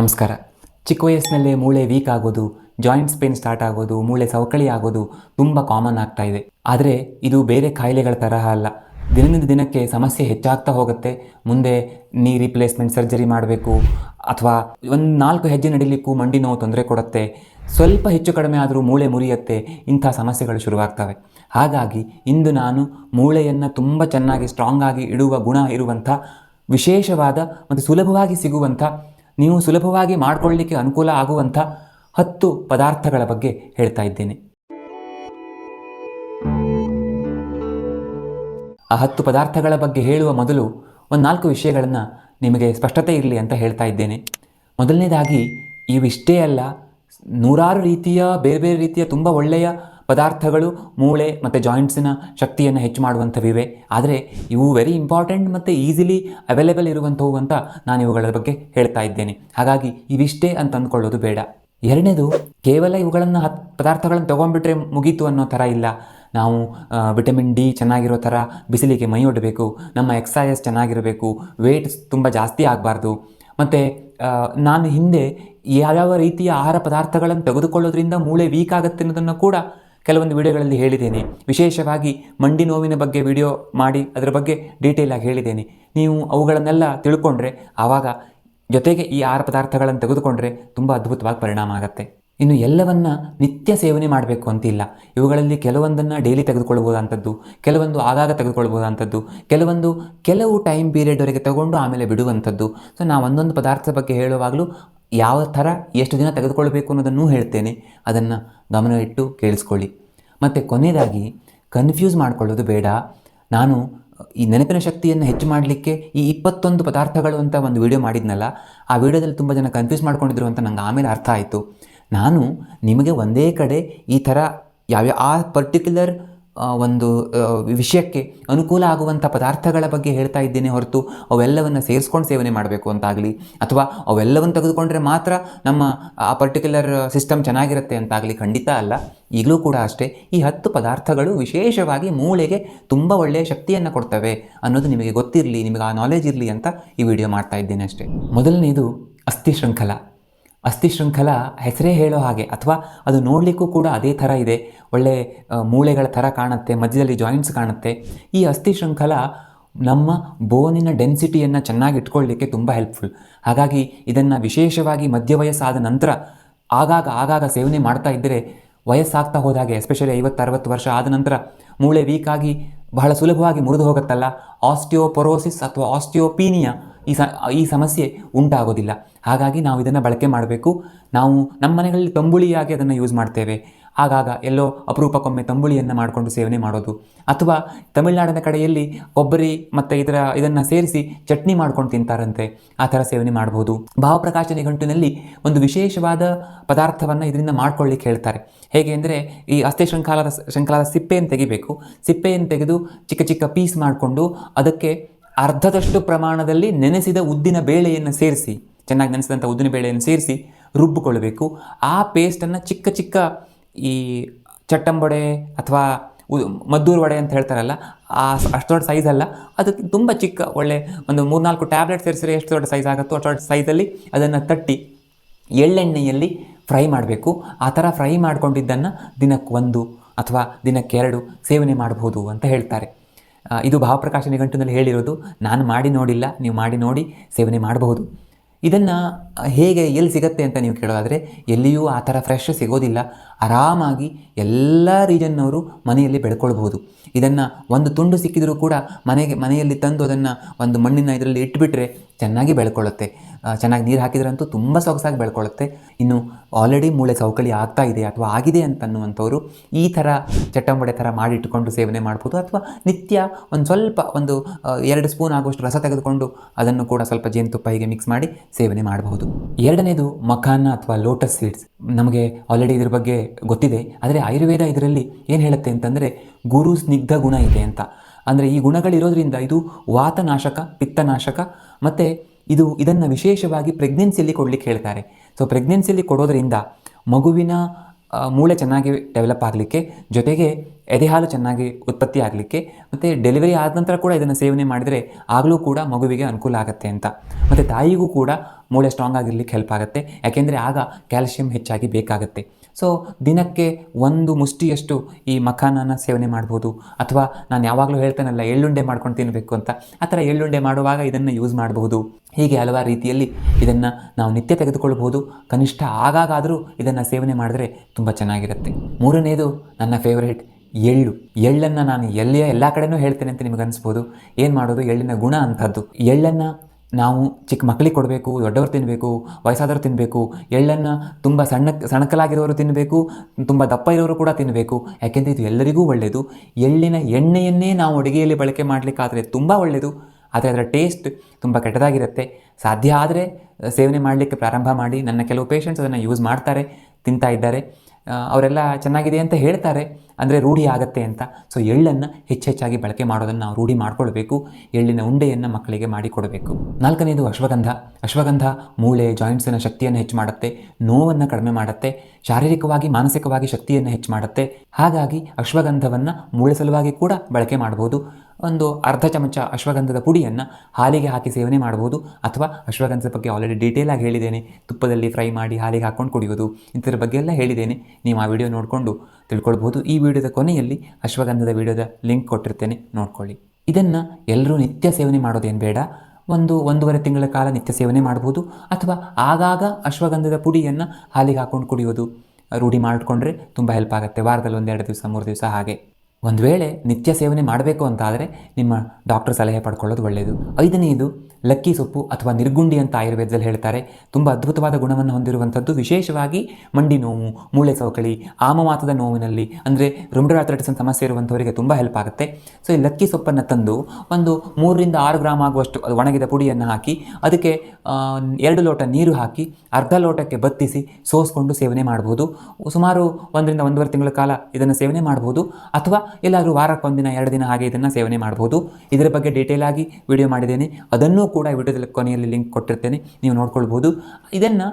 ನಮಸ್ಕಾರ. ಚಿಕ್ಕ ವಯಸ್ಸಿನಲ್ಲೇ ಮೂಳೆ ವೀಕ್ ಆಗೋದು ಜಾಯಿಂಟ್ಸ್ ಪೇನ್ ಸ್ಟಾರ್ಟ್ ಆಗೋದು, ಮೂಳೆ ಸವಕಳಿ ಆಗೋದು ತುಂಬ ಕಾಮನ್ ಆಗ್ತಾ ಇದೆ. ಆದರೆ ಇದು ಬೇರೆ ಕಾಯಿಲೆಗಳ ತರಹ ಅಲ್ಲ. ದಿನದಿಂದ ದಿನಕ್ಕೆ ಸಮಸ್ಯೆ ಹೆಚ್ಚಾಗ್ತಾ ಹೋಗುತ್ತೆ. ಮುಂದೆ ನೀ ರಿಪ್ಲೇಸ್ಮೆಂಟ್ ಸರ್ಜರಿ ಮಾಡಬೇಕು, ಅಥವಾ ಒಂದು ನಾಲ್ಕು ಹೆಜ್ಜೆ ನಡಿಲಿಕ್ಕೂ ಮಂಡಿ ನೋವು ತೊಂದರೆ ಕೊಡುತ್ತೆ. ಸ್ವಲ್ಪ ಹೆಚ್ಚು ಕಡಿಮೆ ಆದರೂ ಮೂಳೆ ಮುರಿಯುತ್ತೆ, ಇಂಥ ಸಮಸ್ಯೆಗಳು ಶುರುವಾಗ್ತವೆ. ಹಾಗಾಗಿ ಇಂದು ನಾನು ಮೂಳೆಯನ್ನು ತುಂಬ ಚೆನ್ನಾಗಿ ಸ್ಟ್ರಾಂಗ್ ಆಗಿ ಇಡುವ ಗುಣ ಇರುವಂಥ, ವಿಶೇಷವಾದ ಮತ್ತು ಸುಲಭವಾಗಿ ಸಿಗುವಂಥ ನೀವು ಸುಲಭವಾಗಿ ಮಾಡಿಕೊಳ್ಳಲಿಕ್ಕೆ ಅನುಕೂಲ ಆಗುವಂಥ ಹತ್ತು ಪದಾರ್ಥಗಳ ಬಗ್ಗೆ ಹೇಳ್ತಾ ಇದ್ದೇನೆ. ಆ ಹತ್ತು ಪದಾರ್ಥಗಳ ಬಗ್ಗೆ ಹೇಳುವ ಮೊದಲು ಒಂದು ನಾಲ್ಕು ವಿಷಯಗಳನ್ನು ನಿಮಗೆ ಸ್ಪಷ್ಟತೆ ಇರಲಿ ಅಂತ ಹೇಳ್ತಾ ಇದ್ದೇನೆ. ಮೊದಲನೇದಾಗಿ, ಇವಿಷ್ಟೇ ಅಲ್ಲ, ನೂರಾರು ರೀತಿಯ, ಬೇರೆ ಬೇರೆ ರೀತಿಯ ತುಂಬ ಒಳ್ಳೆಯ ಪದಾರ್ಥಗಳು, ಮೂಳೆ ಮತ್ತು ಜಾಯಿಂಟ್ಸಿನ ಶಕ್ತಿಯನ್ನು ಹೆಚ್ಚು ಮಾಡುವಂಥವಿವೆ. ಆದರೆ ಇವು ವೆರಿ ಇಂಪಾರ್ಟೆಂಟ್ ಮತ್ತು ಈಸಿಲಿ ಅವೈಲೇಬಲ್ ಇರುವಂಥವು ಅಂತ ನಾನು ಇವುಗಳ ಬಗ್ಗೆ ಹೇಳ್ತಾ ಇದ್ದೇನೆ. ಹಾಗಾಗಿ ಇವಿಷ್ಟೇ ಅಂತ ಅಂದ್ಕೊಳ್ಳೋದು ಬೇಡ. ಎರಡನೇದು, ಕೇವಲ ಇವುಗಳನ್ನು ಹತ್ ಪದಾರ್ಥಗಳನ್ನು ತೊಗೊಂಡ್ಬಿಟ್ರೆ ಮುಗೀತು ಅನ್ನೋ ಥರ ಇಲ್ಲ. ನಾವು ವಿಟಮಿನ್ ಡಿ ಚೆನ್ನಾಗಿರೋ ಥರ ಬಿಸಿಲಿಗೆ ಮೈ ಒಡಬೇಕು, ನಮ್ಮ ಎಕ್ಸಸೈಸ್ ಚೆನ್ನಾಗಿರಬೇಕು ವೇಟ್ ತುಂಬ ಜಾಸ್ತಿ ಆಗಬಾರ್ದು. ಮತ್ತು ನಾನು ಹಿಂದೆ ಯಾವ್ಯಾವ ರೀತಿಯ ಆಹಾರ ಪದಾರ್ಥಗಳನ್ನು ತೆಗೆದುಕೊಳ್ಳೋದ್ರಿಂದ ಮೂಳೆ ವೀಕ್ ಆಗುತ್ತೆ ಅನ್ನೋದನ್ನು ಕೂಡ ಕೆಲವೊಂದು ವಿಡಿಯೋಗಳಲ್ಲಿ ಹೇಳಿದ್ದೇನೆ. ವಿಶೇಷವಾಗಿ ಮಂಡಿ ನೋವಿನ ಬಗ್ಗೆ ವಿಡಿಯೋ ಮಾಡಿ ಅದರ ಬಗ್ಗೆ ಡೀಟೇಲಾಗಿ ಹೇಳಿದ್ದೇನೆ. ನೀವು ಅವುಗಳನ್ನೆಲ್ಲ ತಿಳ್ಕೊಂಡ್ರೆ ಆವಾಗ ಜೊತೆಗೆ ಈ ಆಹಾರ ಪದಾರ್ಥಗಳನ್ನು ತೆಗೆದುಕೊಂಡ್ರೆ ತುಂಬ ಅದ್ಭುತವಾಗಿ ಪರಿಣಾಮ ಆಗುತ್ತೆ. ಇನ್ನು ಎಲ್ಲವನ್ನ ನಿತ್ಯ ಸೇವನೆ ಮಾಡಬೇಕು ಅಂತಿಲ್ಲ. ಇವುಗಳಲ್ಲಿ ಕೆಲವೊಂದನ್ನು ಡೈಲಿ ತೆಗೆದುಕೊಳ್ಬೋದಂಥದ್ದು ಕೆಲವೊಂದು ಆಗಾಗ ತೆಗೆದುಕೊಳ್ಬೋದಂಥದ್ದು ಕೆಲವೊಂದು ಕೆಲವು ಟೈಮ್ ಪೀರಿಯಡ್ವರೆಗೆ ತಗೊಂಡು ಆಮೇಲೆ ಬಿಡುವಂಥದ್ದು. ಸೊ ನಾವು ಒಂದೊಂದು ಪದಾರ್ಥದ ಬಗ್ಗೆ ಹೇಳುವಾಗಲೂ ಯಾವ ಥರ ಎಷ್ಟು ದಿನ ತೆಗೆದುಕೊಳ್ಬೇಕು ಅನ್ನೋದನ್ನು ಹೇಳ್ತೇನೆ. ಅದನ್ನು ಗಮನ ಇಟ್ಟು ಕೇಳಿಸ್ಕೊಳ್ಳಿ. ಮತ್ತು ಕೊನೆಯದಾಗಿ ಕನ್ಫ್ಯೂಸ್ ಮಾಡಿಕೊಳ್ಳೋದು ಬೇಡ. ನಾನು ಈ ನೆನಪಿನ ಶಕ್ತಿಯನ್ನು ಹೆಚ್ಚು ಮಾಡಲಿಕ್ಕೆ ಈ ಇಪ್ಪತ್ತೊಂದು ಪದಾರ್ಥಗಳು ಅಂತ ಒಂದು ವಿಡಿಯೋ ಮಾಡಿದ್ನಲ್ಲ, ಆ ವಿಡಿಯೋದಲ್ಲಿ ತುಂಬ ಜನ ಕನ್ಫ್ಯೂಸ್ ಮಾಡ್ಕೊಂಡಿದ್ರು ಅಂತ ನಂಗೆ ಆಮೇಲೆ ಅರ್ಥ ಆಯಿತು. ನಾನು ನಿಮಗೆ ಒಂದೇ ಕಡೆ ಈ ಥರ ಯಾವ್ಯಾವ ಆ ಪರ್ಟಿಕ್ಯುಲರ್ ಒಂದು ವಿಷಯಕ್ಕೆ ಅನುಕೂಲ ಆಗುವಂಥ ಪದಾರ್ಥಗಳ ಬಗ್ಗೆ ಹೇಳ್ತಾ ಇದ್ದೇನೆ ಹೊರತು ಅವೆಲ್ಲವನ್ನು ಸೇರಿಸ್ಕೊಂಡು ಸೇವನೆ ಮಾಡಬೇಕು ಅಂತಾಗಲಿ, ಅಥವಾ ಅವೆಲ್ಲವನ್ನು ತೆಗೆದುಕೊಂಡ್ರೆ ಮಾತ್ರ ನಮ್ಮ, ಆ ಪರ್ಟಿಕ್ಯುಲರ್ ಸಿಸ್ಟಮ್ ಚೆನ್ನಾಗಿರುತ್ತೆ ಅಂತಾಗಲಿ ಖಂಡಿತ ಅಲ್ಲ. ಈಗಲೂ ಕೂಡ ಅಷ್ಟೇ, ಈ ಹತ್ತು ಪದಾರ್ಥಗಳು ವಿಶೇಷವಾಗಿ ಮೂಳೆಗೆ ತುಂಬ ಒಳ್ಳೆಯ ಶಕ್ತಿಯನ್ನು ಕೊಡ್ತವೆ ಅನ್ನೋದು ನಿಮಗೆ ಗೊತ್ತಿರಲಿ, ನಿಮಗೆ ಆ ನಾಲೆಜ್ ಇರಲಿ ಅಂತ ಈ ವಿಡಿಯೋ ಮಾಡ್ತಾ ಇದ್ದೇನೆ ಅಷ್ಟೇ. ಮೊದಲನೇದು ಅಸ್ಥಿ ಶೃಂಖಲ. ಅಸ್ಥಿ ಶೃಂಖಲ ಹೆಸರೇ ಹೇಳೋ ಹಾಗೆ, ಅಥವಾ ಅದು ನೋಡಲಿಕ್ಕೂ ಕೂಡ ಅದೇ ಥರ ಇದೆ. ಒಳ್ಳೆ ಮೂಳೆಗಳ ಥರ ಕಾಣುತ್ತೆ, ಮಧ್ಯದಲ್ಲಿ ಜಾಯಿಂಟ್ಸ್ ಕಾಣುತ್ತೆ. ಈ ಅಸ್ಥಿ ಶೃಂಖಲ ನಮ್ಮ ಬೋನಿನ ಡೆನ್ಸಿಟಿಯನ್ನು ಚೆನ್ನಾಗಿ ಇಟ್ಕೊಳ್ಳಿಕ್ಕೆ ತುಂಬ ಹೆಲ್ಪ್ಫುಲ್ ಹಾಗಾಗಿ ಇದನ್ನು ವಿಶೇಷವಾಗಿ ಮಧ್ಯ ವಯಸ್ಸಾದ ನಂತರ ಆಗಾಗ ಆಗಾಗ ಸೇವನೆ ಮಾಡ್ತಾ ಇದ್ದರೆ ವಯಸ್ಸಾಗ್ತಾ ಹೋದಾಗೆ ಎಸ್ಪೆಷಲಿ ಐವತ್ತು, ಅರವತ್ತು ವರ್ಷ ಆದ ನಂತರ ಮೂಳೆ ವೀಕಾಗಿ ಬಹಳ ಸುಲಭವಾಗಿ ಮುರಿದು ಹೋಗುತ್ತಲ್ಲ? ಆಸ್ಟಿಯೋಪೊರೋಸಿಸ್ ಅಥವಾ ಆಸ್ಟಿಯೋಪೀನಿಯಾ ಈ ಸ, ಈ ಸಮಸ್ಯೆ ಉಂಟಾಗೋದಿಲ್ಲ. ಹಾಗಾಗಿ ನಾವು ಇದನ್ನು ಬಳಕೆ ಮಾಡಬೇಕು. ನಾವು ನಮ್ಮ ಮನೆಗಳಲ್ಲಿ ತಂಬುಳಿಯಾಗಿ ಅದನ್ನು ಯೂಸ್ ಮಾಡ್ತೇವೆ. ಆಗಾಗ ಎಲ್ಲೋ ಅಪರೂಪಕ್ಕೊಮ್ಮೆ ತಂಬುಳಿಯನ್ನು ಮಾಡಿಕೊಂಡು ಸೇವನೆ ಮಾಡೋದು. ಅಥವಾ ತಮಿಳುನಾಡಿನ ಕಡೆಯಲ್ಲಿ ಕೊಬ್ಬರಿ ಮತ್ತು ಇದರ ಇದನ್ನು ಸೇರಿಸಿ ಚಟ್ನಿ ಮಾಡ್ಕೊಂಡು ತಿಂತಾರಂತೆ. ಆ ಥರ ಸೇವನೆ ಮಾಡ್ಬೋದು. ಭಾವಪ್ರಕಾಶ ನಿಘಂಟಿನಲ್ಲಿ ಒಂದು ವಿಶೇಷವಾದ ಪದಾರ್ಥವನ್ನು ಇದರಿಂದ ಮಾಡ್ಕೊಳ್ಳಿಕ್ಕೆ ಹೇಳ್ತಾರೆ. ಹೇಗೆ ಅಂದರೆ ಈ ಅಸ್ಥೆ ಶೃಂಖಲಾದ ಶೃಂಖಲಾದ ಸಿಪ್ಪೆಯನ್ನು ತೆಗಿಬೇಕು. ಸಿಪ್ಪೆಯನ್ನು ತೆಗೆದು ಚಿಕ್ಕ ಚಿಕ್ಕ ಪೀಸ್ ಮಾಡಿಕೊಂಡು ಅದಕ್ಕೆ ಅರ್ಧದಷ್ಟು ಪ್ರಮಾಣದಲ್ಲಿ ನೆನೆಸಿದ ಉದ್ದಿನ ಬೇಳೆಯನ್ನು ಸೇರಿಸಿ, ಚೆನ್ನಾಗಿ ನೆನೆಸಿದಂಥ ಉದ್ದಿನ ಬೇಳೆಯನ್ನು ಸೇರಿಸಿ ರುಬ್ಬಿಕೊಳ್ಳಬೇಕು. ಆ ಪೇಸ್ಟನ್ನು ಚಿಕ್ಕ ಚಿಕ್ಕ ಈ ಚಟ್ಟಂಬಡೆ ಅಥವಾ ಮದ್ದೂರು ವಡೆ ಅಂತ ಹೇಳ್ತಾರಲ್ಲ, ಆ ಅಷ್ಟು ದೊಡ್ಡ ಸೈಜ್ ಅಲ್ಲ, ಅದಕ್ಕೆ ತುಂಬ ಚಿಕ್ಕ, ಒಳ್ಳೆ ಒಂದು ಮೂರ್ನಾಲ್ಕು ಟ್ಯಾಬ್ಲೆಟ್ ಸೇರಿಸಿದ್ರೆ ಎಷ್ಟು ದೊಡ್ಡ ಸೈಜ್ ಆಗುತ್ತೋ ಅಷ್ಟು ದೊಡ್ಡ ಸೈಜಲ್ಲಿ ಅದನ್ನು ತಟ್ಟಿ ಎಳ್ಳೆಣ್ಣೆಯಲ್ಲಿ ಫ್ರೈ ಮಾಡಬೇಕು. ಆ ಥರ ಫ್ರೈ ಮಾಡಿಕೊಂಡಿದ್ದನ್ನು ದಿನಕ್ಕೆ ಒಂದು ಅಥವಾ ದಿನಕ್ಕೆ ಎರಡು ಸೇವನೆ ಮಾಡಬಹುದು ಅಂತ ಹೇಳ್ತಾರೆ. ಇದು ಭಾವಪ್ರಕಾಶ ನಿಘಂಟಿನಲ್ಲಿ ಹೇಳಿರೋದು. ನಾನು ಮಾಡಿ ನೋಡಿಲ್ಲ, ನೀವು ಮಾಡಿ ನೋಡಿ, ಸೇವನೆ ಮಾಡಬಹುದು. ಇದನ್ನು ಹೇಗೆ ಎಲ್ಲಿ ಸಿಗುತ್ತೆ ಅಂತ ನೀವು ಕೇಳೋದಾದರೆ, ಎಲ್ಲಿಯೂ ಆ ಥರ ಫ್ರೆಶ್ ಸಿಗೋದಿಲ್ಲ. ಆರಾಮಾಗಿ ಎಲ್ಲ ರೀಜನ್ನವರು ಮನೆಯಲ್ಲಿ ಬೆಳ್ಕೊಳ್ಬೋದು ಇದನ್ನು ಒಂದು ತುಂಡು ಸಿಕ್ಕಿದರೂ ಕೂಡ ಮನೆಗೆ, ಮನೆಯಲ್ಲಿ ತಂದು ಅದನ್ನು ಒಂದು ಮಣ್ಣಿನ ಇದರಲ್ಲಿ ಇಟ್ಟುಬಿಟ್ರೆ ಚೆನ್ನಾಗಿ ಬೆಳ್ಕೊಳ್ಳುತ್ತೆ ಚೆನ್ನಾಗಿ ನೀರು ಹಾಕಿದ್ರಂತೂ ತುಂಬ ಸೊಗಸಾಗಿ ಬೆಳ್ಕೊಳ್ಳುತ್ತೆ ಇನ್ನು ಆಲ್ರೆಡಿ ಮೂಳೆ ಸೌಕಳಿ ಆಗ್ತಾ ಇದೆ ಅಥವಾ ಆಗಿದೆ ಅಂತ ಅನ್ನುವಂಥವ್ರು ಈ ಥರ ಚಟ್ಟಂಬಡೆ ಥರ ಮಾಡಿಟ್ಟುಕೊಂಡು ಸೇವನೆ ಮಾಡ್ಬೋದು. ಅಥವಾ ನಿತ್ಯ ಒಂದು ಸ್ವಲ್ಪ ಒಂದು ಎರಡು ಸ್ಪೂನ್ ಆಗುವಷ್ಟು ರಸ ತೆಗೆದುಕೊಂಡು ಅದನ್ನು ಕೂಡ ಸ್ವಲ್ಪ ಜೇನುತುಪ್ಪ ಹೀಗೆ ಮಿಕ್ಸ್ ಮಾಡಿ ಸೇವನೆ ಮಾಡಬಹುದು. ಎರಡನೇದು ಮಖಾನ ಅಥವಾ ಲೋಟಸ್ ಸೀಡ್ಸ್ ನಮಗೆ ಆಲ್ರೆಡಿ ಇದ್ರ ಬಗ್ಗೆ ಗೊತ್ತಿದೆ, ಆದರೆ ಆಯುರ್ವೇದ ಇದರಲ್ಲಿ ಏನು ಹೇಳುತ್ತೆ ಅಂತಂದರೆ ಗುರು ಸ್ನಿಗ್ಧ ಗುಣ ಇದೆ ಅಂತ. ಅಂದರೆ ಈ ಗುಣಗಳಿರೋದ್ರಿಂದ ಇದು ವಾತನಾಶಕ, ಪಿತ್ತನಾಶಕ, ಮತ್ತು ಇದು ಇದನ್ನು ವಿಶೇಷವಾಗಿ ಪ್ರೆಗ್ನೆನ್ಸಿಯಲ್ಲಿ ಕೊಡಲಿಕ್ಕೆ ಹೇಳ್ತಾರೆ. ಸೊ ಪ್ರೆಗ್ನೆನ್ಸಿಯಲ್ಲಿ ಕೊಡೋದರಿಂದ ಮಗುವಿನ ಮೂಳೆ ಚೆನ್ನಾಗಿ ಡೆವಲಪ್ ಆಗಲಿಕ್ಕೆ ಜೊತೆಗೆ ಎದೆಹಾಲು ಚೆನ್ನಾಗಿ ಉತ್ಪತ್ತಿ ಆಗಲಿಕ್ಕೆ ಮತ್ತು ಡೆಲಿವರಿ ಆದ ನಂತರ ಕೂಡ ಇದನ್ನು ಸೇವನೆ ಮಾಡಿದರೆ ಆಗಲೂ ಕೂಡ ಮಗುವಿಗೆ ಅನುಕೂಲ ಆಗುತ್ತೆ ಅಂತ. ಮತ್ತು ತಾಯಿಗೂ ಕೂಡ ಮೂಳೆ ಸ್ಟ್ರಾಂಗ್ ಆಗಿರಲಿಕ್ಕೆ ಹೆಲ್ಪ್ ಆಗುತ್ತೆ. ಯಾಕೆಂದರೆ ಆಗ ಕ್ಯಾಲ್ಶಿಯಂ ಹೆಚ್ಚಾಗಿ ಬೇಕಾಗುತ್ತೆ. ಸೊ ದಿನಕ್ಕೆ ಒಂದು ಮುಷ್ಟಿಯಷ್ಟು ಈ ಮಖಾನನ ಸೇವನೆ ಮಾಡ್ಬೋದು. ಅಥವಾ ನಾನು ಯಾವಾಗಲೂ ಹೇಳ್ತೇನಲ್ಲ, ಎಳ್ಳುಂಡೆ ಮಾಡ್ಕೊಂಡು ತಿನ್ನಬೇಕು ಅಂತ. ಆ ಥರ ಎಳ್ಳುಂಡೆ ಮಾಡುವಾಗ ಇದನ್ನು ಯೂಸ್ ಮಾಡಬಹುದು ಹೀಗೆ ಹಲವಾರು ರೀತಿಯಲ್ಲಿ ಇದನ್ನು ನಾವು ನಿತ್ಯ ತೆಗೆದುಕೊಳ್ಬೋದು. ಕನಿಷ್ಠ ಆಗಾಗಾದರೂ ಇದನ್ನು ಸೇವನೆ ಮಾಡಿದ್ರೆ ತುಂಬ ಚೆನ್ನಾಗಿರುತ್ತೆ. ಮೂರನೇದು ನನ್ನ ಫೇವರೇಟ್ ಎಳ್ಳು. ಎಳ್ಳನ್ನು ನಾನು ಎಲ್ಲಿಯ ಎಲ್ಲ ಕಡೆನೂ ಹೇಳ್ತೇನೆ ಅಂತ ನಿಮಗೆ ಅನಿಸ್ಬೋದು. ಏನು ಮಾಡೋದು? ಎಳ್ಳಿನ ಗುಣ ಅಂಥದ್ದು ಎಳ್ಳನ್ನು ನಾವು ಚಿಕ್ಕ ಮಕ್ಕಳಿಗೆ ಕೊಡಬೇಕು, ದೊಡ್ಡವರು ತಿನ್ನಬೇಕು ವಯಸ್ಸಾದವರು ತಿನ್ನಬೇಕು ಎಳ್ಳನ್ನು ತುಂಬ ಸಣ್ಣ, ಸಣಕಲಾಗಿರೋರು ತಿನ್ನಬೇಕು ತುಂಬ ದಪ್ಪ ಇರೋರು ಕೂಡ ತಿನ್ನಬೇಕು ಯಾಕೆಂದರೆ ಇದು ಎಲ್ಲರಿಗೂ ಒಳ್ಳೆಯದು ಎಳ್ಳಿನ ಎಣ್ಣೆಯನ್ನೇ ನಾವು ಅಡುಗೆಯಲ್ಲಿ ಬಳಕೆ ಮಾಡಲಿಕ್ಕಾದರೆ ತುಂಬ ಒಳ್ಳೆಯದು ಆದರೆ ಅದರ ಟೇಸ್ಟ್ ತುಂಬ ಕೆಟ್ಟದಾಗಿರುತ್ತೆ. ಸಾಧ್ಯ ಆದರೆ ಸೇವನೆ ಮಾಡಲಿಕ್ಕೆ ಪ್ರಾರಂಭ ಮಾಡಿ. ನನ್ನ ಕೆಲವು ಪೇಷಂಟ್ಸ್ ಅದನ್ನು ಯೂಸ್ ಮಾಡ್ತಾರೆ, ತಿಂತಾ ಇದ್ದಾರೆ. ಅವರೆಲ್ಲ ಚೆನ್ನಾಗಿದೆ ಅಂತ ಹೇಳ್ತಾರೆ. ಅಂದರೆ ರೂಢಿ ಆಗುತ್ತೆ ಅಂತ. ಸೊ ಎಳ್ಳನ್ನು ಹೆಚ್ಚೆಚ್ಚಾಗಿ ಬಳಕೆ ಮಾಡೋದನ್ನು ನಾವು ರೂಢಿ ಮಾಡ್ಕೊಳ್ಬೇಕು. ಎಳ್ಳಿನ ಉಂಡೆಯನ್ನು ಮಕ್ಕಳಿಗೆ ಮಾಡಿಕೊಡಬೇಕು. ನಾಲ್ಕನೇದು ಅಶ್ವಗಂಧ. ಅಶ್ವಗಂಧ ಮೂಳೆ ಜಾಯಿಂಟ್ಸಿನ ಶಕ್ತಿಯನ್ನು ಹೆಚ್ಚು ಮಾಡುತ್ತೆ. ನೋವನ್ನು ಕಡಿಮೆ ಮಾಡುತ್ತೆ. ಶಾರೀರಿಕವಾಗಿ, ಮಾನಸಿಕವಾಗಿ ಶಕ್ತಿಯನ್ನು ಹೆಚ್ಚು ಮಾಡುತ್ತೆ. ಹಾಗಾಗಿ ಅಶ್ವಗಂಧವನ್ನು ಮೂಳೆ ಸಲುವಾಗಿ ಕೂಡ ಬಳಕೆ ಮಾಡ್ಬೋದು. ಒಂದು ಅರ್ಧ ಚಮಚ ಅಶ್ವಗಂಧದ ಪುಡಿಯನ್ನು ಹಾಲಿಗೆ ಹಾಕಿ ಸೇವನೆ ಮಾಡ್ಬೋದು ಅಥವಾ ಅಶ್ವಗಂಧದ ಬಗ್ಗೆ ಆಲ್ರೆಡಿ ಡೀಟೇಲಾಗಿ ಹೇಳಿದ್ದೇನೆ. ತುಪ್ಪದಲ್ಲಿ ಫ್ರೈ ಮಾಡಿ ಹಾಲಿಗೆ ಹಾಕ್ಕೊಂಡು ಕುಡಿಯೋದು ಇಂಥದ್ರ ಬಗ್ಗೆ ಎಲ್ಲ ಹೇಳಿದ್ದೇನೆ. ನೀವು ಆ ವಿಡಿಯೋ ನೋಡಿಕೊಂಡು ತಿಳ್ಕೊಳ್ಬೋದು. ಈ ವಿಡಿಯೋದ ಕೊನೆಯಲ್ಲಿ ಅಶ್ವಗಂಧದ ವಿಡಿಯೋದ ಲಿಂಕ್ ಕೊಟ್ಟಿರ್ತೇನೆ. ನೋಡ್ಕೊಳ್ಳಿ. ಇದನ್ನು ಎಲ್ಲರೂ ನಿತ್ಯ ಸೇವನೆ ಮಾಡೋದೇನು ಬೇಡ. ಒಂದು ಒಂದೂವರೆ ತಿಂಗಳ ಕಾಲ ನಿತ್ಯ ಸೇವನೆ ಮಾಡ್ಬೋದು ಅಥವಾ ಆಗಾಗ ಅಶ್ವಗಂಧದ ಪುಡಿಯನ್ನು ಹಾಲಿಗೆ ಹಾಕ್ಕೊಂಡು ಕುಡಿಯೋದು ರೂಢಿ ಮಾಡಿಕೊಂಡ್ರೆ ತುಂಬ ಹೆಲ್ಪ್ ಆಗುತ್ತೆ. ವಾರದಲ್ಲಿ ಒಂದೆರಡು ದಿವಸ, ಮೂರು ದಿವಸ ಹಾಗೆ. ಒಂದು ವೇಳೆ ನಿತ್ಯ ಸೇವನೆ ಮಾಡಬೇಕು ಅಂತ ಆದರೆ ನಿಮ್ಮ ಡಾಕ್ಟರ್ ಸಲಹೆ ಪಡ್ಕೊಳ್ಳೋದು ಒಳ್ಳೆಯದು ಐದನೆಯದು ಲಕ್ಕಿ ಸೊಪ್ಪು ಅಥವಾ ನಿರ್ಗುಂಡಿ ಅಂತ ಆಯುರ್ವೇದದಲ್ಲಿ ಹೇಳ್ತಾರೆ. ತುಂಬ ಅದ್ಭುತವಾದ ಗುಣವನ್ನು ಹೊಂದಿರುವಂಥದ್ದು. ವಿಶೇಷವಾಗಿ ಮಂಡಿ ನೋವು, ಮೂಳೆ ಸವಕಳಿ, ಆಮವಾತದ ನೋವಿನಲ್ಲಿ, ಅಂದರೆ ರುಮ್ಡಾಥ್ರೈಟಿಸ್ ಸಮಸ್ಯೆ ಇರುವಂಥವರಿಗೆ ತುಂಬ ಹೆಲ್ಪ್ ಆಗುತ್ತೆ. ಸೊ ಈ ಲಕ್ಕಿ ಸೊಪ್ಪನ್ನು ತಂದು ಒಂದು ಮೂರರಿಂದ ಆರು ಗ್ರಾಮ್ ಆಗುವಷ್ಟು ಅದು ಒಣಗಿದ ಪುಡಿಯನ್ನು ಹಾಕಿ, ಅದಕ್ಕೆ ಎರಡು ಲೋಟ ನೀರು ಹಾಕಿ, ಅರ್ಧ ಲೋಟಕ್ಕೆ ಬತ್ತಿಸಿ ಸೋಸ್ಕೊಂಡು ಸೇವನೆ ಮಾಡ್ಬೋದು. ಸುಮಾರು ಒಂದರಿಂದ ಒಂದೂವರೆ ತಿಂಗಳ ಕಾಲ ಇದನ್ನು ಸೇವನೆ ಮಾಡ್ಬೋದು. ಅಥವಾ ಎಲ್ಲಾದರೂ ವಾರಕ್ಕೊಂದಿನ ಎರಡು ದಿನ ಹಾಗೆ ಇದನ್ನು ಸೇವನೆ ಮಾಡ್ಬೋದು. ಇದರ ಬಗ್ಗೆ ಡೀಟೇಲ್ ಆಗಿ ವಿಡಿಯೋ ಮಾಡಿದ್ದೇನೆ. ಅದನ್ನೂ ಕೂಡ ವಿಡಿಯೋದಲ್ಲಿ ವಿಡಿಯೋದ ಕೊನೆಯಲ್ಲಿ ಲಿಂಕ್ ಕೊಟ್ಟಿರ್ತೇನೆ. ನೀವು ನೋಡ್ಕೊಳ್ಬೋದು. ಇದನ್ನು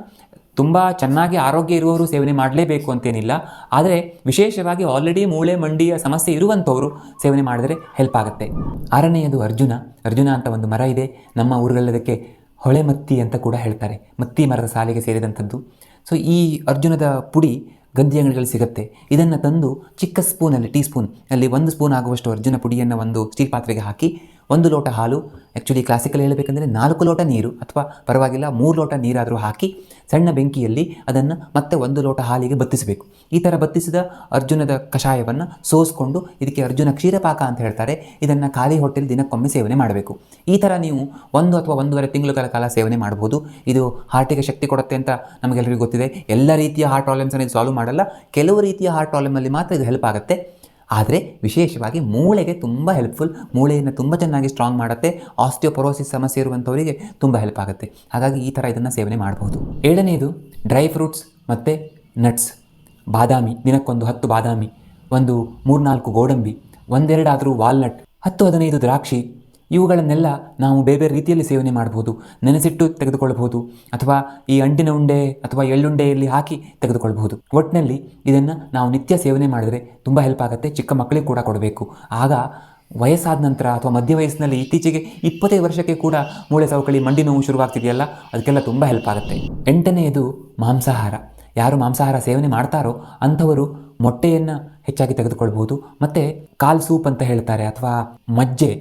ತುಂಬ ಚೆನ್ನಾಗಿ ಆರೋಗ್ಯ ಇರುವವರು ಸೇವನೆ ಮಾಡಲೇಬೇಕು ಅಂತೇನಿಲ್ಲ. ಆದರೆ ವಿಶೇಷವಾಗಿ ಆಲ್ರೆಡಿ ಮೂಳೆ ಮಂಡಿಯ ಸಮಸ್ಯೆ ಇರುವಂಥವರು ಸೇವನೆ ಮಾಡಿದರೆ ಹೆಲ್ಪ್ ಆಗುತ್ತೆ. ಆರನೆಯದು ಅರ್ಜುನ. ಅರ್ಜುನ ಅಂತ ಒಂದು ಮರ ಇದೆ. ನಮ್ಮ ಊರುಗಳದಕ್ಕೆ ಹೊಳೆ ಮತ್ತಿ ಅಂತ ಕೂಡ ಹೇಳ್ತಾರೆ. ಮತ್ತಿ ಮರದ ಸಾಲಿಗೆ ಸೇರಿದಂಥದ್ದು. ಸೊ ಈ ಅರ್ಜುನದ ಪುಡಿ ಗಂಜಿ ಅಂಗಡಿಗಳಲ್ಲಿ ಸಿಗುತ್ತೆ. ಇದನ್ನು ತಂದು ಚಿಕ್ಕ ಸ್ಪೂನಲ್ಲಿ ಟೀ ಸ್ಪೂನ್ ಅಲ್ಲಿ ಒಂದು ಸ್ಪೂನ್ ಆಗುವಷ್ಟು ಅರ್ಜುನ ಪುಡಿಯನ್ನು ಒಂದು ಸ್ಟೀಲ್ ಪಾತ್ರೆಗೆ ಹಾಕಿ ಒಂದು ಲೋಟ ಹಾಲು ಆ್ಯಕ್ಚುಲಿ ಕ್ಲಾಸಿಕಲ್ ಹೇಳಬೇಕಂದ್ರೆ ನಾಲ್ಕು ಲೋಟ ನೀರು ಅಥವಾ ಪರವಾಗಿಲ್ಲ ಮೂರು ಲೋಟ ನೀರಾದರೂ ಹಾಕಿ ಸಣ್ಣ ಬೆಂಕಿಯಲ್ಲಿ ಅದನ್ನು ಮತ್ತೆ ಒಂದು ಲೋಟ ಹಾಲಿಗೆ ಬತ್ತಿಸಬೇಕು. ಈ ಥರ ಬತ್ತಿಸಿದ ಅರ್ಜುನದ ಕಷಾಯವನ್ನು ಸೋಸ್ಕೊಂಡು ಇದಕ್ಕೆ ಅರ್ಜುನ ಕ್ಷೀರಪಾಕ ಅಂತ ಹೇಳ್ತಾರೆ. ಇದನ್ನು ಖಾಲಿ ಹೊಟ್ಟೆಲಿ ದಿನಕ್ಕೊಮ್ಮೆ ಸೇವನೆ ಮಾಡಬೇಕು. ಈ ಥರ ನೀವು ಒಂದು ಅಥವಾ ಒಂದೂವರೆ ತಿಂಗಳುಗಳ ಕಾಲ ಸೇವನೆ ಮಾಡ್ಬೋದು. ಇದು ಹಾರ್ಟಿಗೆ ಶಕ್ತಿ ಕೊಡುತ್ತೆ ಅಂತ ನಮಗೆಲ್ಲರಿಗೂ ಗೊತ್ತಿದೆ. ಎಲ್ಲ ರೀತಿಯ ಹಾರ್ಟ್ ಪ್ರಾಬ್ಲಮ್ಸನ್ನು ಇದು ಸಾಲ್ವ್ ಮಾಡಲ್ಲ. ಕೆಲವು ರೀತಿಯ ಹಾರ್ಟ್ ಪ್ರಾಬ್ಲಮಲ್ಲಿ ಮಾತ್ರ ಇದು ಹೆಲ್ಪ್ ಆಗುತ್ತೆ. ಆದರೆ ವಿಶೇಷವಾಗಿ ಮೂಳೆಗೆ ತುಂಬ ಹೆಲ್ಪ್ಫುಲ್ ಮೂಳೆಯನ್ನು ತುಂಬ ಚೆನ್ನಾಗಿ ಸ್ಟ್ರಾಂಗ್ ಮಾಡುತ್ತೆ. ಆಸ್ಟಿಯೋಪೊರೋಸಿಸ್ ಸಮಸ್ಯೆ ಇರುವಂಥವರಿಗೆ ತುಂಬ ಹೆಲ್ಪ್ ಆಗುತ್ತೆ. ಹಾಗಾಗಿ ಈ ಥರ ಇದನ್ನು ಸೇವನೆ ಮಾಡಬಹುದು ಏಳನೆಯದು ಡ್ರೈ ಫ್ರೂಟ್ಸ್ ಮತ್ತು ನಟ್ಸ್ ಬಾದಾಮಿ, ದಿನಕ್ಕೊಂದು ಹತ್ತು ಬಾದಾಮಿ, ಒಂದು ಮೂರ್ನಾಲ್ಕು ಗೋಡಂಬಿ, ಒಂದೆರಡಾದರೂ ವಾಲ್ನಟ್ ಹತ್ತು ಹದಿನೈದು ದ್ರಾಕ್ಷಿ ಇವುಗಳನ್ನೆಲ್ಲ ನಾವು ಬೇರೆ ಬೇರೆ ರೀತಿಯಲ್ಲಿ ಸೇವನೆ ಮಾಡ್ಬೋದು ನೆನೆಸಿಟ್ಟು ತೆಗೆದುಕೊಳ್ಳಬಹುದು. ಅಥವಾ ಈ ಅಂಟಿನ ಉಂಡೆ ಅಥವಾ ಎಳ್ಳುಂಡೆಯಲ್ಲಿ ಹಾಕಿ ತೆಗೆದುಕೊಳ್ಳಬಹುದು. ಒಟ್ಟಿನಲ್ಲಿ ಇದನ್ನು ನಾವು ನಿತ್ಯ ಸೇವನೆ ಮಾಡಿದರೆ ತುಂಬ ಹೆಲ್ಪ್ ಆಗುತ್ತೆ, ಚಿಕ್ಕ ಮಕ್ಕಳಿಗೆ ಕೂಡ ಕೊಡಬೇಕು. ಆಗ ವಯಸ್ಸಾದ ನಂತರ ಅಥವಾ ಮಧ್ಯ ವಯಸ್ಸಿನಲ್ಲಿ ಇತ್ತೀಚೆಗೆ ಇಪ್ಪತ್ತೈದು ವರ್ಷಕ್ಕೆ ಕೂಡ ಮೂಳೆ ಸವಕಳಿ, ಮಂಡಿ ನೋವು ಶುರುವಾಗ್ತಿದೆಯಲ್ಲ, ಅದಕ್ಕೆಲ್ಲ ತುಂಬ ಹೆಲ್ಪ್ ಆಗುತ್ತೆ. ಎಂಟನೆಯದು ಮಾಂಸಾಹಾರ. ಯಾರು ಮಾಂಸಾಹಾರ ಸೇವನೆ ಮಾಡ್ತಾರೋ ಅಂಥವರು ಮೊಟ್ಟೆಯನ್ನು ಹೆಚ್ಚಾಗಿ ತೆಗೆದುಕೊಳ್ಬೋದು ಮತ್ತು ಕಾಲ್ ಸೂಪ್ ಅಂತ ಹೇಳ್ತಾರೆ, ಅಥವಾ ಮಜ್ಜೆ.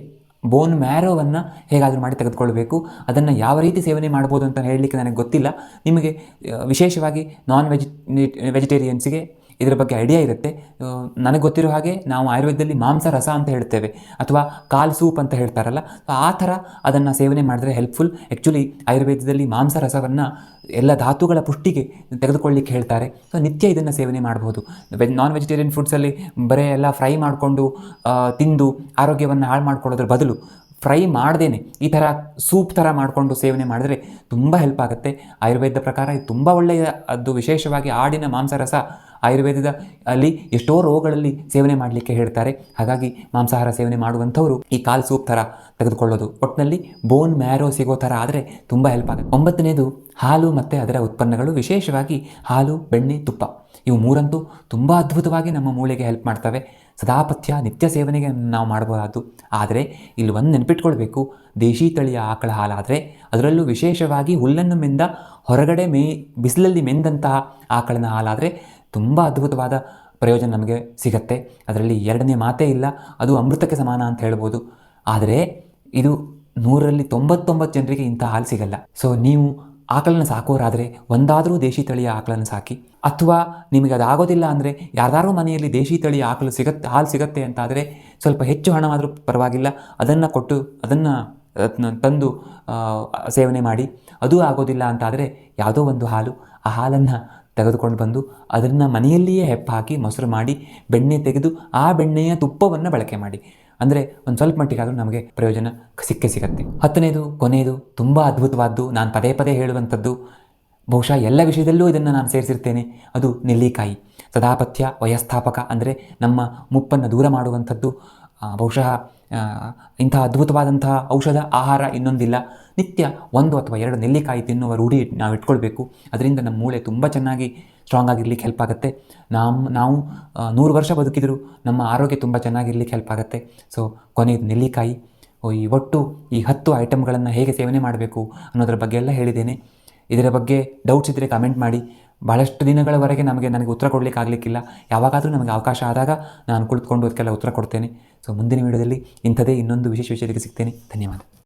ಬೋನ್ ಮ್ಯಾರೋವನ್ನು ಹೇಗಾದರೂ ಮಾಡಿ ತೆಗೆದುಕೊಳ್ಬೇಕು. ಅದನ್ನು ಯಾವ ರೀತಿ ಸೇವನೆ ಮಾಡ್ಬೋದು ಅಂತ ಹೇಳಲಿಕ್ಕೆ ನನಗೆ ಗೊತ್ತಿಲ್ಲ. ನಿಮಗೆ ವಿಶೇಷವಾಗಿ ನಾನ್ ವೆಜಿ ವೆಜಿಟೇರಿಯನ್ಸಿಗೆ ಇದರ ಬಗ್ಗೆ ಐಡಿಯಾ ಇರುತ್ತೆ. ನನಗೆ ಗೊತ್ತಿರೋ ಹಾಗೆ ನಾವು ಆಯುರ್ವೇದದಲ್ಲಿ ಮಾಂಸ ರಸ ಅಂತ ಹೇಳ್ತೇವೆ. ಅಥವಾ ಕಾಲ್ ಸೂಪ್ ಅಂತ ಹೇಳ್ತಾರಲ್ಲ ಆ ಥರ ಅದನ್ನು ಸೇವನೆ ಮಾಡಿದ್ರೆ ಹೆಲ್ಪ್ಫುಲ್ ಆ್ಯಕ್ಚುಲಿ ಆಯುರ್ವೇದದಲ್ಲಿ ಮಾಂಸ ರಸವನ್ನು ಎಲ್ಲ ಧಾತುಗಳ ಪುಷ್ಟಿಗೆ ತೆಗೆದುಕೊಳ್ಳಿಕ್ಕೆ ಹೇಳ್ತಾರೆ. ಸೊ ನಿತ್ಯ ಇದನ್ನು ಸೇವನೆ ಮಾಡ್ಬೋದು. ವೆಜ್ ನಾನ್ ವೆಜಿಟೇರಿಯನ್ ಫುಡ್ಸಲ್ಲಿ ಬರೀ ಎಲ್ಲ ಫ್ರೈ ಮಾಡಿಕೊಂಡು ತಿಂದು ಆರೋಗ್ಯವನ್ನು ಹಾಳು ಮಾಡ್ಕೊಳ್ಳೋದ್ರ ಬದಲು ಫ್ರೈ ಮಾಡ್ದೇನೆ ಈ ಥರ ಸೂಪ್ ಥರ ಮಾಡಿಕೊಂಡು ಸೇವನೆ ಮಾಡಿದ್ರೆ ತುಂಬ ಹೆಲ್ಪ್ ಆಗುತ್ತೆ. ಆಯುರ್ವೇದ ಪ್ರಕಾರ ಇದು ತುಂಬ ಒಳ್ಳೆಯ, ಅದು ವಿಶೇಷವಾಗಿ ಆಡಿನ ಮಾಂಸ ರಸ ಆಯುರ್ವೇದದ ಅಲ್ಲಿ ಎಷ್ಟೋ ರೋಗಗಳಲ್ಲಿ ಸೇವನೆ ಮಾಡಲಿಕ್ಕೆ ಹೇಳ್ತಾರೆ. ಹಾಗಾಗಿ ಮಾಂಸಾಹಾರ ಸೇವನೆ ಮಾಡುವಂಥವರು ಈ ಕಾಲ್ ಸೂಪ್ ಥರ ತೆಗೆದುಕೊಳ್ಳೋದು. ಒಟ್ಟಿನಲ್ಲಿ ಬೋನ್ ಮ್ಯಾರೋ ಸಿಗೋ ಥರ ಆದರೆ ತುಂಬ ಹೆಲ್ಪ್ ಆಗುತ್ತೆ. ಒಂಬತ್ತನೇದು, ಹಾಲು ಮತ್ತು ಅದರ ಉತ್ಪನ್ನಗಳು. ವಿಶೇಷವಾಗಿ ಹಾಲು, ಬೆಣ್ಣೆ, ತುಪ್ಪ. ಇವು ಮೂರಂತೂ ತುಂಬ ಅದ್ಭುತವಾಗಿ ನಮ್ಮ ಮೂಳೆಗೆ ಹೆಲ್ಪ್ ಮಾಡ್ತವೆ. ಸದಾಪಥ್ಯ ನಿತ್ಯ ಸೇವನೆಗೆ ನಾವು ಮಾಡಬಹುದು. ಆದರೆ ಇಲ್ಲಿ ಒಂದು ನೆನಪಿಟ್ಕೊಳ್ಬೇಕು. ದೇಶಿ ತಳಿಯ ಆಕಳ ಹಾಲಾದರೆ ಅದರಲ್ಲೂ ವಿಶೇಷವಾಗಿ ಹುಲ್ಲನ್ನು ಮೆಂದ ಹೊರಗಡೆ ಮೇ, ಬಿಸಿಲಲ್ಲಿ ಮೆಂದಂತಹ ಆಕಳನ ಹಾಲಾದರೆ ತುಂಬ ಅದ್ಭುತವಾದ ಪ್ರಯೋಜನ ನಮಗೆ ಸಿಗತ್ತೆ. ಅದರಲ್ಲಿ ಎರಡನೇ ಮಾತೇ ಇಲ್ಲ, ಅದು ಅಮೃತಕ್ಕೆ ಸಮಾನ ಅಂತ ಹೇಳ್ಬೋದು. ಆದರೆ ಇದು ನೂರರಲ್ಲಿ ತೊಂಬತ್ತೊಂಬತ್ತು ಜನರಿಗೆ ಇಂಥ ಹಾಲು ಸಿಗಲ್ಲ. ಸೊ ನೀವು ಆಕಳನ್ನು ಸಾಕೋರಾದರೆ ಒಂದಾದರೂ ದೇಶಿ ತಳಿಯ ಆಕಳನ್ನು ಸಾಕಿ. ಅಥವಾ ನಿಮಗೆ ಅದಾಗೋದಿಲ್ಲ ಅಂದರೆ ಯಾರ್ದಾರೂ ಮನೆಯಲ್ಲಿ ದೇಶಿ ತಳಿಯ ಆಕಳು ಸಿಗತ್ತೆ ಹಾಲು ಸಿಗತ್ತೆ ಅಂತಾದರೆ ಸ್ವಲ್ಪ ಹೆಚ್ಚು ಹಣವಾದರೂ ಪರವಾಗಿಲ್ಲ, ಅದನ್ನು ಕೊಟ್ಟು, ಅದನ್ನು ಅದ್ನ ತಂದು ಸೇವನೆ ಮಾಡಿ. ಅದು ಆಗೋದಿಲ್ಲ ಅಂತಾದರೆ ಯಾವುದೋ ಒಂದು ಹಾಲು. ಆ ಹಾಲನ್ನು ತೆಗೆದುಕೊಂಡು ಬಂದು ಅದನ್ನು ಮನೆಯಲ್ಲಿಯೇ ಹೆಪ್ಪು ಹಾಕಿ ಮೊಸರು ಮಾಡಿ ಬೆಣ್ಣೆ ತೆಗೆದು ಆ ಬೆಣ್ಣೆಯ ತುಪ್ಪವನ್ನು ಬಳಕೆ ಮಾಡಿ. ಅಂದರೆ ಒಂದು ಸ್ವಲ್ಪ ಮಟ್ಟಿಗಾದರೂ ನಮಗೆ ಪ್ರಯೋಜನ ಸಿಕ್ಕೇ ಸಿಗತ್ತೆ. ಹತ್ತನೇದು ಕೊನೆಯದು ತುಂಬ ಅದ್ಭುತವಾದ್ದು ನಾನು ಪದೇ ಪದೇ ಹೇಳುವಂಥದ್ದು. ಬಹುಶಃ ಎಲ್ಲ ವಿಷಯದಲ್ಲೂ ಇದನ್ನು ನಾನು ಸೇರಿಸಿರ್ತೇನೆ. ಅದು ನೆಲ್ಲಿಕಾಯಿ. ಸದಾಪತ್ಯ ವಯಸ್ಥಾಪಕ ಅಂದರೆ ನಮ್ಮ ಮುಪ್ಪನ್ನು ದೂರ ಮಾಡುವಂಥದ್ದು. ಬಹುಶಃ ಇಂಥ ಅದ್ಭುತವಾದಂತಹ ಔಷಧ, ಆಹಾರ ಇನ್ನೊಂದಿಲ್ಲ. ನಿತ್ಯ ಒಂದು ಅಥವಾ ಎರಡು ನೆಲ್ಲಿಕಾಯಿ ತಿನ್ನುವ ರೂಢಿ ನಾವು ಇಟ್ಕೊಳ್ಬೇಕು. ಅದರಿಂದ ನಮ್ಮ ಮೂಳೆ ತುಂಬ ಚೆನ್ನಾಗಿ ಸ್ಟ್ರಾಂಗ್ ಆಗಿರ್ಲಿಕ್ಕೆ ಹೆಲ್ಪ್ ಆಗುತ್ತೆ. ನಮ್ಮ ನಾವು ನೂರು ವರ್ಷ ಬದುಕಿದರೂ ನಮ್ಮ ಆರೋಗ್ಯ ತುಂಬ ಚೆನ್ನಾಗಿರ್ಲಿಕ್ಕೆ ಹೆಲ್ಪ್ ಆಗುತ್ತೆ. ಸೊ ಕೊನೆಯದು ನೆಲ್ಲಿಕಾಯಿ. ಈ ಒಟ್ಟು ಈ ಹತ್ತು ಐಟಮ್ಗಳನ್ನು ಹೇಗೆ ಸೇವನೆ ಮಾಡಬೇಕು ಅನ್ನೋದ್ರ ಬಗ್ಗೆ ಎಲ್ಲ ಹೇಳಿದ್ದೇನೆ. ಇದರ ಬಗ್ಗೆ ಡೌಟ್ಸ್ ಇದ್ದರೆ ಕಮೆಂಟ್ ಮಾಡಿ. ಭಾಳಷ್ಟು ದಿನಗಳವರೆಗೆ ನಮಗೆ ನನಗೆ ಉತ್ತರ ಕೊಡಲಿಕ್ಕೆ ಆಗಲಿಕ್ಕಿಲ್ಲ ಯಾವಾಗಾದರೂ ನಮಗೆ ಅವಕಾಶ ಆದಾಗ ನಾನು ಕುಳಿತುಕೊಂಡು ಅದಕ್ಕೆಲ್ಲ ಉತ್ತರ ಕೊಡ್ತೇನೆ. ಸೊ ಮುಂದಿನ ವಿಡಿಯೋದಲ್ಲಿ ಇಂಥದೇ ಇನ್ನೊಂದು ವಿಶೇಷ ವಿಷಯಕ್ಕೆ ಸಿಗ್ತೇನೆ. ಧನ್ಯವಾದ.